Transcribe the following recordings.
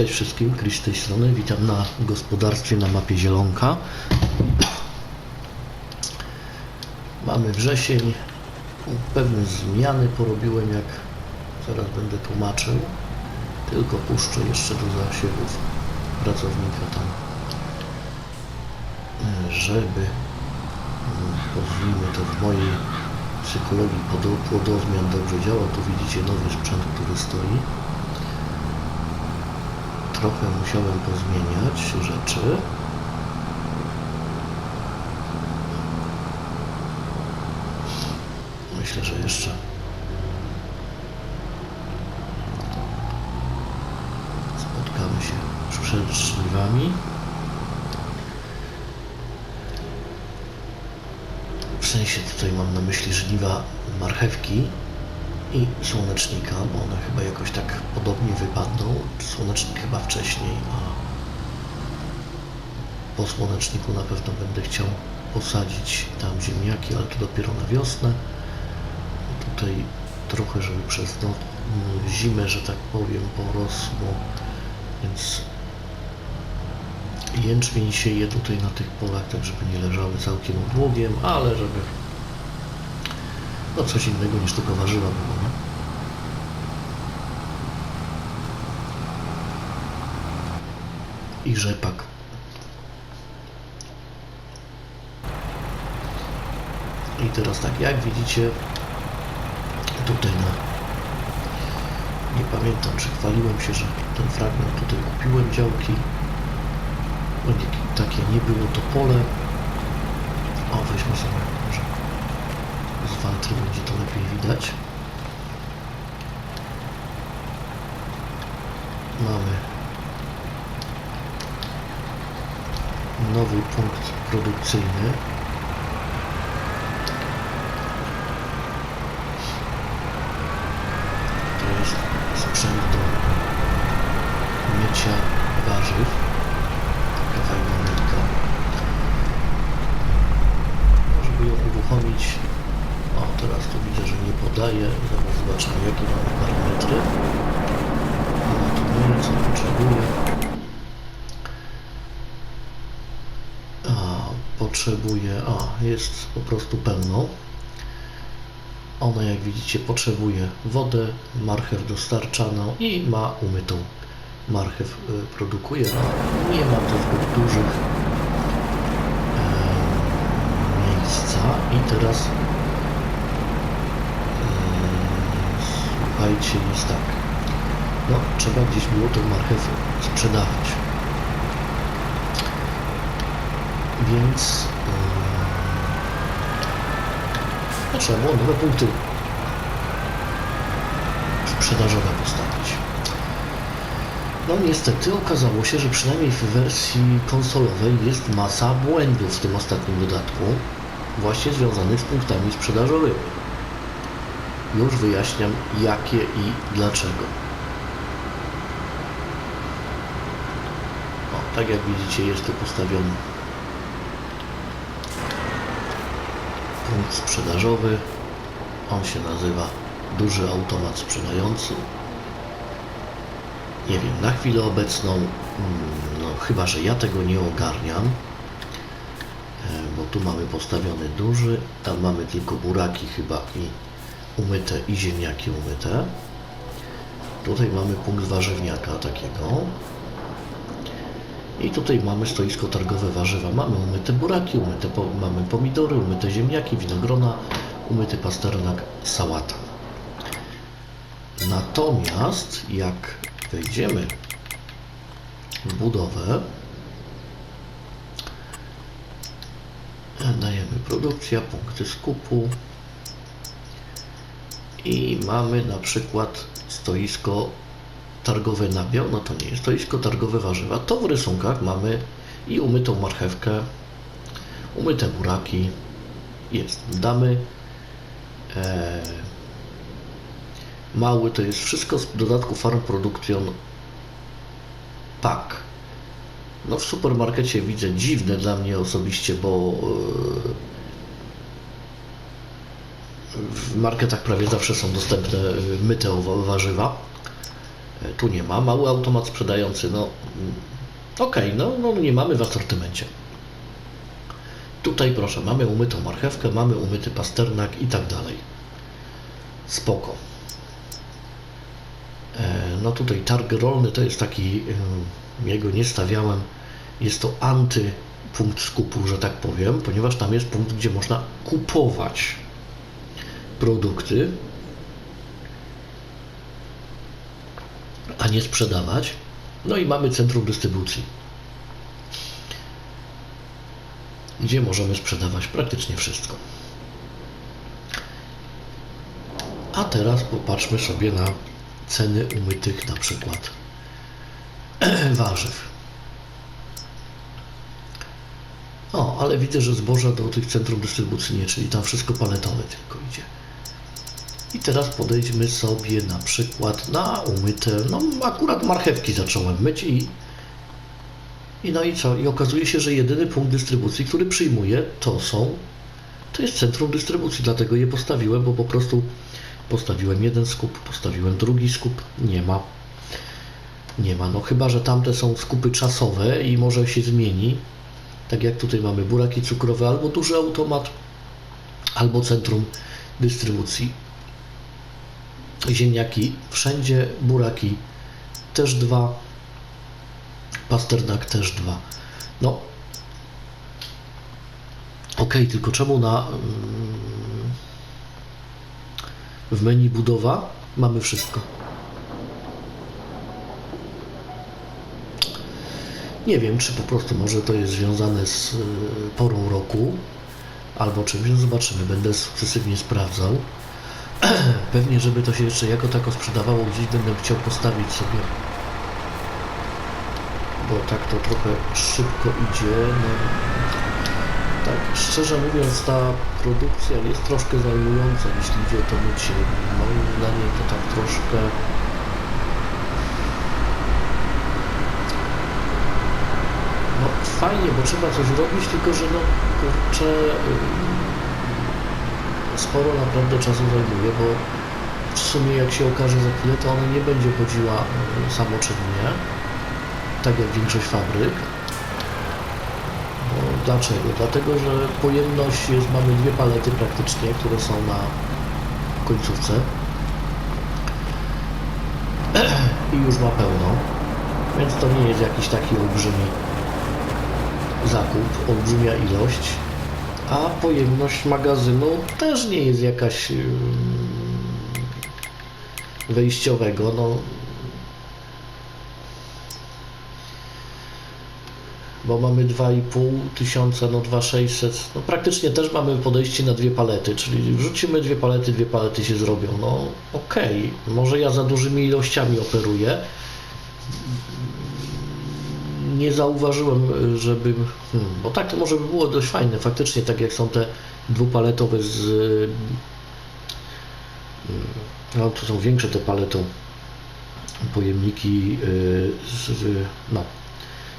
Cześć wszystkim, Chris z tej strony. Witam na gospodarstwie na mapie Zielonka. Mamy wrzesień. Pewne zmiany porobiłem, jak zaraz będę tłumaczył. Tylko puszczę jeszcze do zasiewów pracownika tam, żeby, pozwijmy to w mojej psychologii płodo- płodowmian dobrze działa. Tu widzicie nowy sprzęt, który stoi trochę musiałem pozmieniać rzeczy. Myślę, że jeszcze spotkamy się przed żniwami. W sensie tutaj mam na myśli żniwa marchewki i słonecznika, bo one chyba jakoś tak podobnie wypadną. Słonecznik chyba wcześniej, a po słoneczniku na pewno będę chciał posadzić tam ziemniaki, ale to dopiero na wiosnę. Tutaj trochę, żeby przez no, zimę, że tak powiem, porosło, więc jęczmień sieje tutaj na tych polach, tak żeby nie leżały całkiem odłogiem, ale żeby no coś innego niż tylko warzywa było, nie? I rzepak. I teraz tak, jak widzicie, tutaj na... Nie pamiętam, czy chwaliłem się, że ten fragment tutaj kupiłem działki. No nie, takie nie było to pole. O, weźmy sobie może z waltry będzie to lepiej widać. Mamy nowy punkt produkcyjny. To jest sprzęt do mycia warzyw. Taka fajna mytka. Żeby ją uruchomić o, teraz tu widzę, że nie podaje. Zaraz zobaczymy, jakie mamy parametry. Ona tu nie, co potrzebuje. A, potrzebuje, a, jest po prostu pełno. Ona, jak widzicie, potrzebuje wodę, marchew dostarczaną i ma umytą marchew y, produkuje. Nie ma to zbyt dużych e, miejsca i teraz Słuchajcie, jest tak. No, trzeba gdzieś było tą marchew sprzedawać. Więc yy, no, trzeba było nowe punkty sprzedażowe postawić. No niestety okazało się, że przynajmniej w wersji konsolowej jest masa błędów w tym ostatnim dodatku, właśnie związanych z punktami sprzedażowymi. Już wyjaśniam jakie i dlaczego. O, tak jak widzicie jest tu postawiony punkt sprzedażowy. On się nazywa duży automat sprzedający. Nie wiem, na chwilę obecną, mm, no chyba, że ja tego nie ogarniam, e, bo tu mamy postawiony duży, tam mamy tylko buraki chyba i umyte i ziemniaki umyte. Tutaj mamy punkt warzywniaka takiego. I tutaj mamy stoisko targowe warzywa. Mamy umyte buraki, umyte po, mamy pomidory, umyte ziemniaki, winogrona, umyty pasternak, sałata. Natomiast jak wejdziemy w budowę, dajemy produkcja, punkty skupu, i mamy na przykład stoisko targowe nabiał, no to nie jest stoisko targowe warzywa, to w rysunkach mamy i umytą marchewkę, umyte buraki, jest, damy e, mały, to jest wszystko z dodatku Farm Production Pack. No w supermarkecie widzę dziwne dla mnie osobiście, bo e, w marketach prawie zawsze są dostępne y, myte warzywa. E, Tu nie ma. Mały automat sprzedający, no mm, okej, no, no nie mamy w asortymencie. Tutaj proszę, mamy umytą marchewkę, mamy umyty pasternak i tak dalej. Spoko. E, No tutaj targ rolny to jest taki, jego nie stawiałem, jest to antypunkt skupu, że tak powiem, ponieważ tam jest punkt, gdzie można kupować produkty, a nie sprzedawać. No i mamy centrum dystrybucji, gdzie możemy sprzedawać praktycznie wszystko. A teraz popatrzmy sobie na ceny umytych na przykład warzyw. O, ale widzę, że zboża do tych centrum dystrybucji nie, czyli tam wszystko paletowe tylko idzie. I teraz podejdźmy sobie na przykład na umyte, no akurat marchewki zacząłem myć i i no i co? I okazuje się, że jedyny punkt dystrybucji, który przyjmuje, to są, to jest centrum dystrybucji, dlatego je postawiłem, bo po prostu postawiłem jeden skup, postawiłem drugi skup, nie ma. Nie ma, no chyba, że tamte są skupy czasowe i może się zmieni. Tak jak tutaj mamy buraki cukrowe, albo duży automat, albo centrum dystrybucji. Ziemniaki, wszędzie buraki, też dwa, pasternak też dwa. No, okej, tylko czemu na mm, w menu budowa mamy wszystko? Nie wiem, czy po prostu może to jest związane z y, porą roku albo czymś, no zobaczymy, będę sukcesywnie sprawdzał. Pewnie, żeby to się jeszcze jako tako sprzedawało gdzieś, będę chciał postawić sobie bo tak to trochę szybko idzie. No, tak, szczerze mówiąc, ta produkcja jest troszkę zajmująca, jeśli idzie o to mycie. Moim zdaniem to tak troszkę. No fajnie, bo trzeba coś robić, tylko że no kurczę, ym, sporo naprawdę czasu zajmuje, bo w sumie jak się okaże za chwilę, to ona nie będzie chodziła y, samoczynnie tak jak większość fabryk. Dlaczego? Dlatego, że pojemność jest, mamy dwie palety praktycznie, które są na końcówce i już ma pełno, więc to nie jest jakiś taki olbrzymi zakup, olbrzymia ilość, a pojemność magazynu też nie jest jakaś ym, wejściowego, no. Bo mamy 2,5 tysiąca, no 2,600, no praktycznie też mamy podejście na dwie palety, czyli wrzucimy dwie palety, dwie palety się zrobią, no okej, może ja za dużymi ilościami operuję, nie zauważyłem, żeby, hmm, bo tak to może by było dość fajne, faktycznie tak jak są te dwupaletowe z, hmm, no to są większe te paletą pojemniki yy, z, no,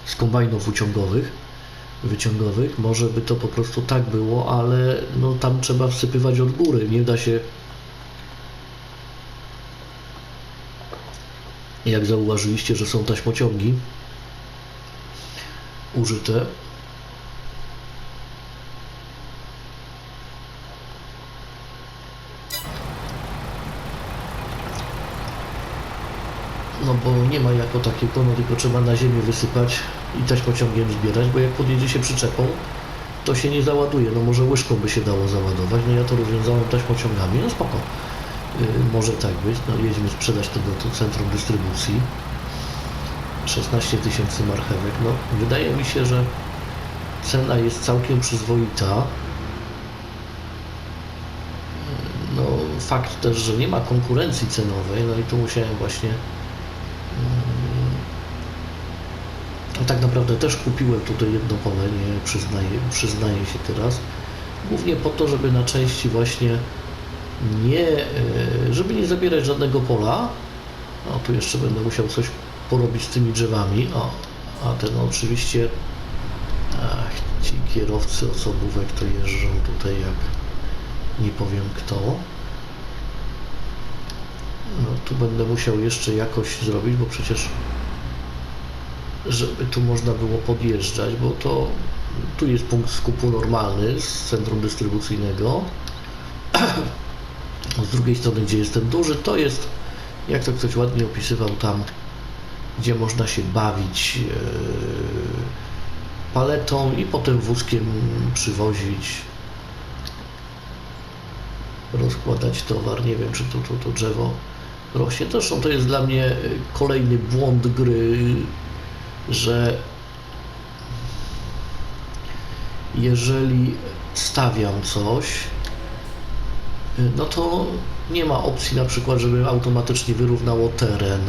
z kombajnów wyciągowych, wyciągowych. Może by to po prostu tak było, ale no, tam trzeba wsypywać od góry. Nie da się, jak zauważyliście, że są taśmociągi użyte. No bo nie ma jako takiego, no tylko trzeba na ziemię wysypać i taśmociągiem zbierać, bo jak podjedzie się przyczepą, to się nie załaduje. No może łyżką by się dało załadować, no ja to rozwiązałem taśmociągami, no spoko. Yy, może tak być, no jedźmy sprzedać to do to centrum dystrybucji. 16 tysięcy marchewek, no wydaje mi się, że cena jest całkiem przyzwoita. No fakt też, że nie ma konkurencji cenowej, no i tu musiałem właśnie no tak naprawdę też kupiłem tutaj jedno pole, nie przyznaję, przyznaję się teraz. Głównie po to, żeby na części właśnie nie, e, żeby nie zabierać żadnego pola. No tu jeszcze będę musiał coś porobić z tymi drzewami. A ten oczywiście, ach, ci kierowcy osobówek to jeżdżą tutaj jak nie powiem kto. No tu będę musiał jeszcze jakoś zrobić, bo przecież żeby tu można było podjeżdżać, bo to tu jest punkt skupu normalny z centrum dystrybucyjnego. Z drugiej strony, gdzie jest ten duży, to jest, jak to ktoś ładnie opisywał tam, gdzie można się bawić e, paletą i potem wózkiem przywozić, rozkładać towar. Nie wiem, czy tu, tu, tu drzewo rośnie. Zresztą to jest dla mnie e, kolejny błąd gry, że jeżeli stawiam coś, y, no to nie ma opcji na przykład, żeby automatycznie wyrównało teren,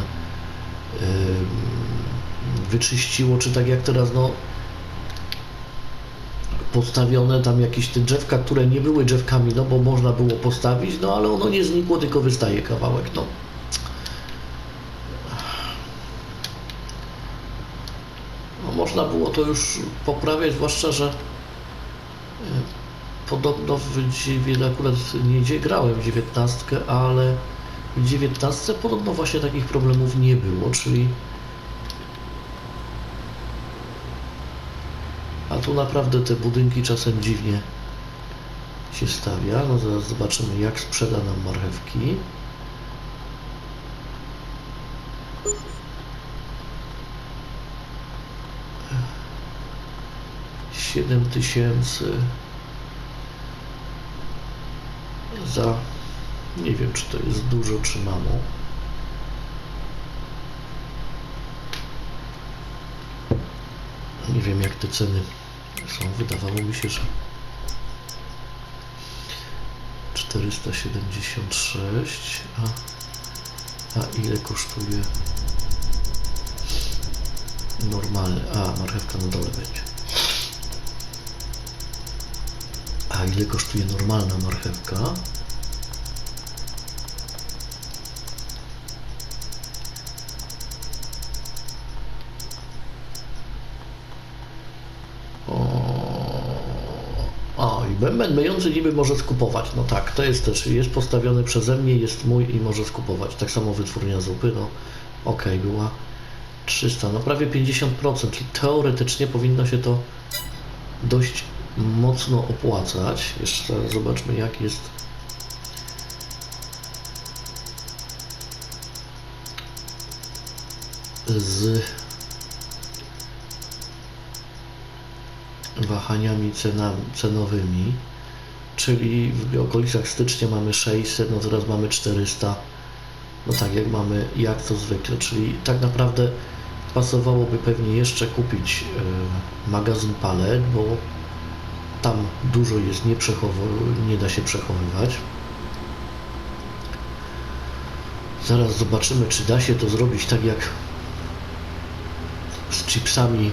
wyczyściło, czy tak jak teraz, no postawione tam jakieś te drzewka, które nie były drzewkami, no bo można było postawić, no ale ono nie znikło, tylko wystaje kawałek, no. No, można było to już poprawiać, zwłaszcza, że e, podobno w akurat nie grałem dziewiętnastkę, ale w dziewiętnastce podobno właśnie takich problemów nie było, czyli a tu naprawdę te budynki czasem dziwnie się stawia. No zaraz zobaczymy jak sprzeda nam marchewki. Siedem tysięcy za nie wiem czy to jest dużo czy mało. Nie wiem jak te ceny są. Wydawało mi się, że 476, a, a ile kosztuje normalny, a marchewka na dole będzie. A ile kosztuje normalna marchewka? O, i bęben myjący niby może skupować. No tak, to jest też, jest postawiony przeze mnie, jest mój i może skupować. Tak samo wytwórnia zupy, no okej, była 300, no prawie 50%, czyli teoretycznie powinno się to dość mocno opłacać. Jeszcze zobaczmy jak jest z wahaniami cena, cenowymi, czyli w okolicach stycznia mamy 600, no teraz mamy 400, no tak jak mamy, jak to zwykle, czyli tak naprawdę pasowałoby pewnie jeszcze kupić e, magazyn palet, bo tam dużo jest nie, nie da się przechowywać. Zaraz zobaczymy, czy da się to zrobić tak jak z chipsami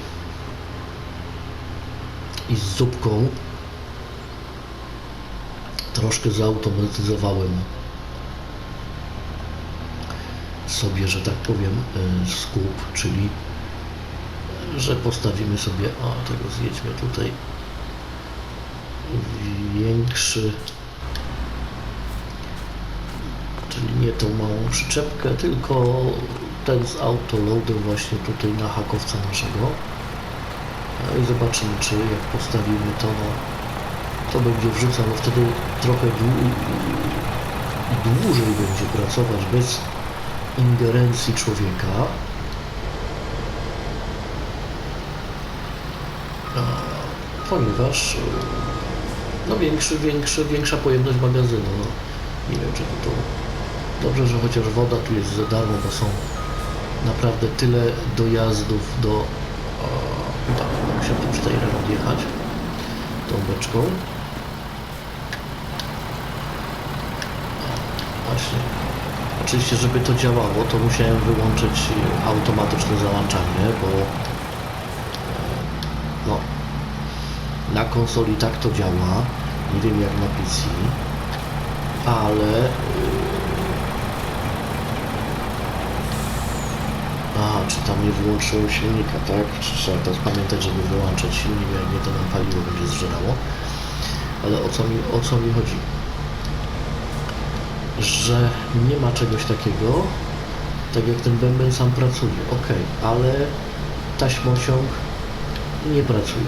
i z zupką. Troszkę zautomatyzowałem sobie, że tak powiem, e, skup, czyli że postawimy sobie, o tego zjedźmy tutaj większy czyli nie tą małą przyczepkę, tylko ten z autoloadem właśnie tutaj na hakowca naszego. I zobaczymy, czy jak postawimy to, no, to będzie wrzucał, wtedy trochę dłu- dłużej będzie pracować bez ingerencji człowieka. Ponieważ no większy, większy, większa pojemność magazynu. No. Nie wiem, czy to dobrze, że chociaż woda tu jest za darmo, bo są naprawdę tyle dojazdów do musiał tu przy tej odjechać tą beczką. Właśnie. Oczywiście, żeby to działało, to musiałem wyłączyć automatyczne załączanie, bo e, no, na konsoli tak to działa. Nie wiem jak na PC, ale A, czy tam nie wyłączyło silnika, tak? Czy trzeba teraz pamiętać, żeby wyłączać silnik, jak nie to nam paliwo będzie zżerało. Ale o co mi, o co mi chodzi? że nie ma czegoś takiego, tak jak ten bęben sam pracuje, ok, ale taśmociąg nie pracuje.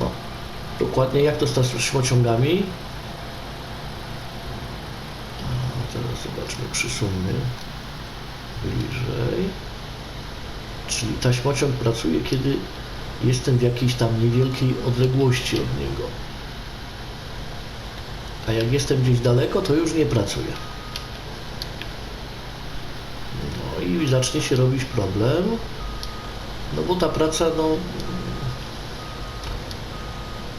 No, dokładnie jak to z taśmociągami? A, Teraz zobaczmy, przysuńmy bliżej. Czyli taśmociąg pracuje, kiedy jestem w jakiejś tam niewielkiej odległości od niego. A jak jestem gdzieś daleko, to już nie pracuje. No i zacznie się robić problem. No bo ta praca, no.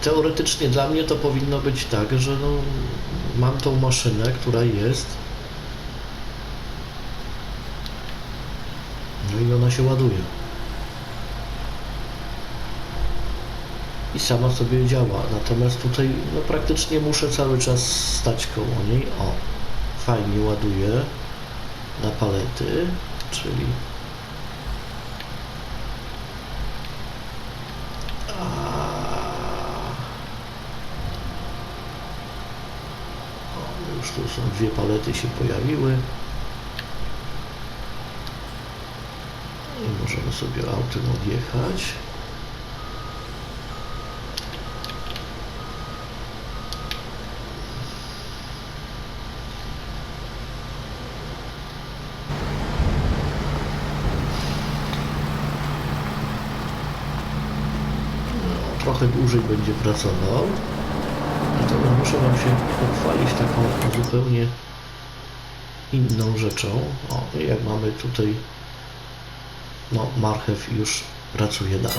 Teoretycznie dla mnie to powinno być tak, że no, mam tą maszynę, która jest. No i ona się ładuje. I sama sobie działa. Natomiast tutaj no, praktycznie muszę cały czas stać koło niej. O, fajnie ładuje na palety, czyli już tu są dwie palety się pojawiły. I możemy sobie autem odjechać. No, trochę dłużej będzie pracował. Natomiast muszę Wam się pochwalić taką zupełnie inną rzeczą. O, jak mamy tutaj no, marchew już pracuje dalej.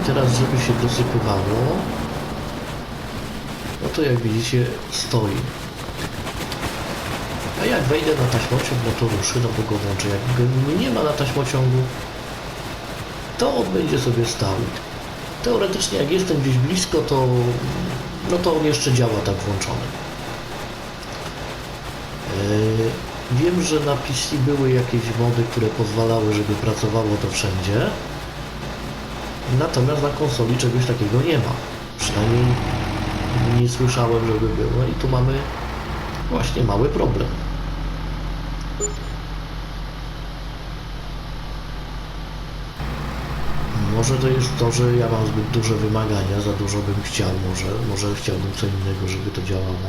I teraz, żeby się dosypywało, no to jak widzicie stoi. A jak wejdę na taśmociąg, no to ruszy, no bo go włączę. Jak nie ma na taśmociągu, to on będzie sobie stał. Teoretycznie jak jestem gdzieś blisko, to no to on jeszcze działa tak włączony. Yy, Wiem, że na PC były jakieś mody, które pozwalały, żeby pracowało to wszędzie. Natomiast na konsoli czegoś takiego nie ma. Przynajmniej nie słyszałem, żeby było. I tu mamy właśnie mały problem. Może to jest to, że ja mam zbyt duże wymagania, za dużo bym chciał może, może chciałbym co innego, żeby to działało.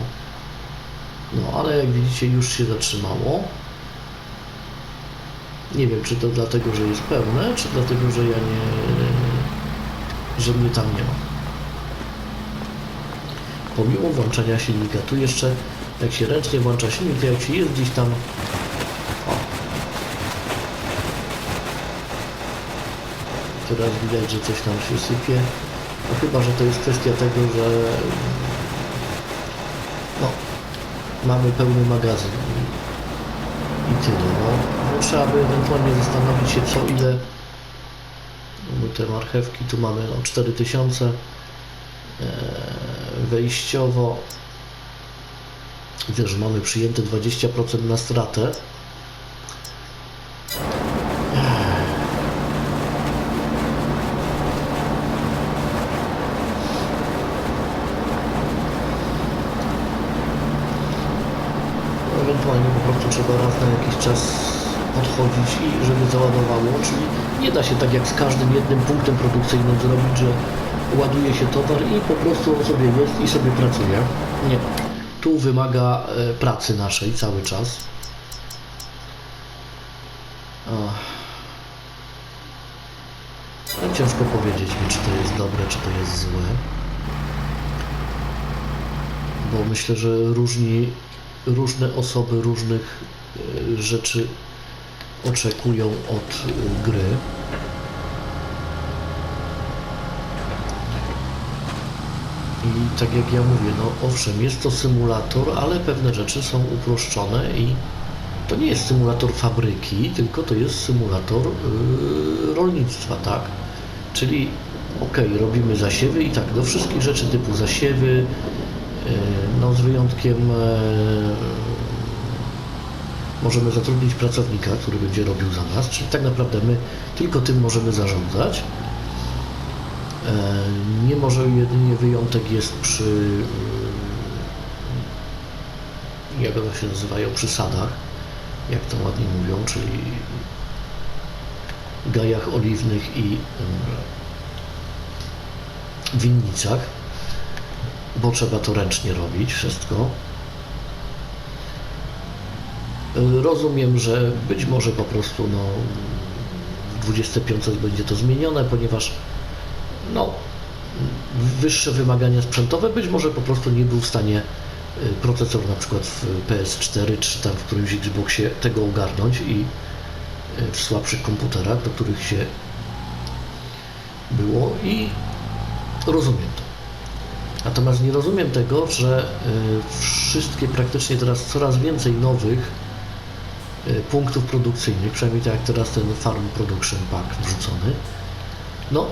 No, ale jak widzicie już się zatrzymało. Nie wiem, czy to dlatego, że jest pełne, czy dlatego, że ja nie... że mnie tam nie ma. Pomimo włączania silnika, tu jeszcze jak się ręcznie włącza silnik, to jak się jest gdzieś tam... O. Teraz widać, że coś tam się sypie. No chyba, że to jest kwestia tego, że mamy pełny magazyn. I, tyle. No, no, trzeba by ewentualnie zastanowić się co ile bo te marchewki tu mamy no, 4000 e, wejściowo. Że mamy przyjęte 20% na stratę ewentualnie po prostu trzeba raz na jakiś czas podchodzić i żeby załadowało, czyli nie da się tak jak z każdym jednym punktem produkcyjnym zrobić, że ładuje się towar i po prostu on sobie jest i sobie pracuje. Nie. Tu wymaga e, pracy naszej cały czas. Ciężko powiedzieć mi, czy to jest dobre, czy to jest złe. Bo myślę, że różni, różne osoby różnych rzeczy oczekują od e, gry. I tak jak ja mówię, no owszem, jest to symulator, ale pewne rzeczy są uproszczone i to nie jest symulator fabryki, tylko to jest symulator yy, rolnictwa, tak? Czyli ok, robimy zasiewy i tak, do wszystkich rzeczy typu zasiewy, yy, no z wyjątkiem yy, możemy zatrudnić pracownika, który będzie robił za nas, czyli tak naprawdę my tylko tym możemy zarządzać. Nie może jedynie wyjątek jest przy yy, jak one się nazywają, przysadach, jak to ładnie mówią, czyli gajach oliwnych i winnicach, bo trzeba to ręcznie robić wszystko. Rozumiem, że być może po prostu no, w 25 będzie to zmienione, ponieważ no, wyższe wymagania sprzętowe, być może po prostu nie był w stanie y, procesor na przykład w PS4 czy tam w którymś Xboxie tego ogarnąć i y, w słabszych komputerach, do których się było i rozumiem to. Natomiast nie rozumiem tego, że y, wszystkie praktycznie teraz coraz więcej nowych punktów produkcyjnych, przynajmniej tak jak teraz ten Farm Production Pack wrzucony, no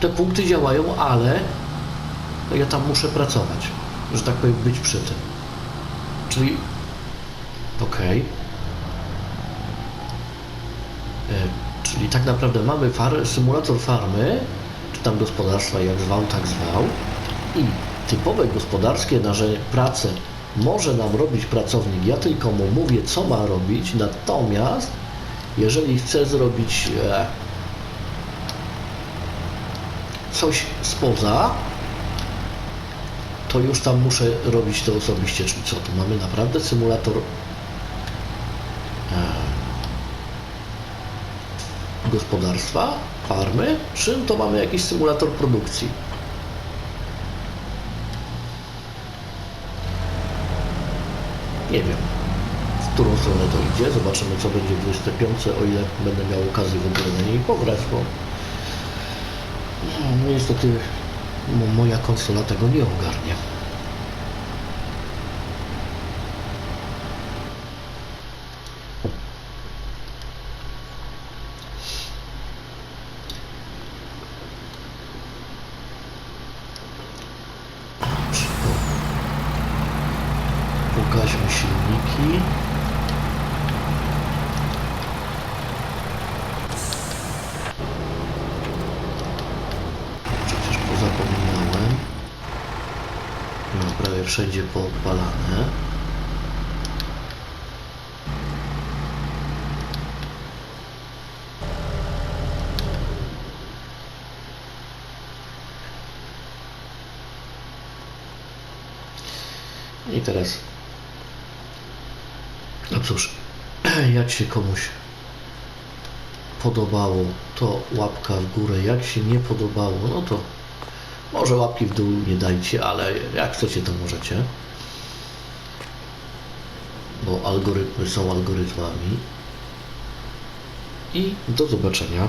te punkty działają, ale no ja tam muszę pracować, że tak powiem, być przy tym. Czyli okej. E, Czyli tak naprawdę mamy far, symulator farmy, czy tam gospodarstwa, jak zwał, tak zwał, i typowe gospodarskie narzędzie, prace może nam robić pracownik. Ja tylko mu mówię, co ma robić, natomiast jeżeli chce zrobić e, coś spoza, to już tam muszę robić to osobiście. Czyli co, tu mamy naprawdę symulator e, gospodarstwa, farmy, czy to mamy jakiś symulator produkcji? Nie wiem, w którą stronę to idzie. Zobaczymy, co będzie w 25, o ile będę miał okazję w ogóle na niej pograć, bo no niestety mo- moja konsola tego nie ogarnie. Przecież pozapominałem. No, prawie wszędzie poodpalane. I teraz. No cóż, jak się komuś podobało, to łapka w górę. Jak się nie podobało, no to może łapki w dół nie dajcie, ale jak chcecie, to możecie. Bo algorytmy są algorytmami. I do zobaczenia.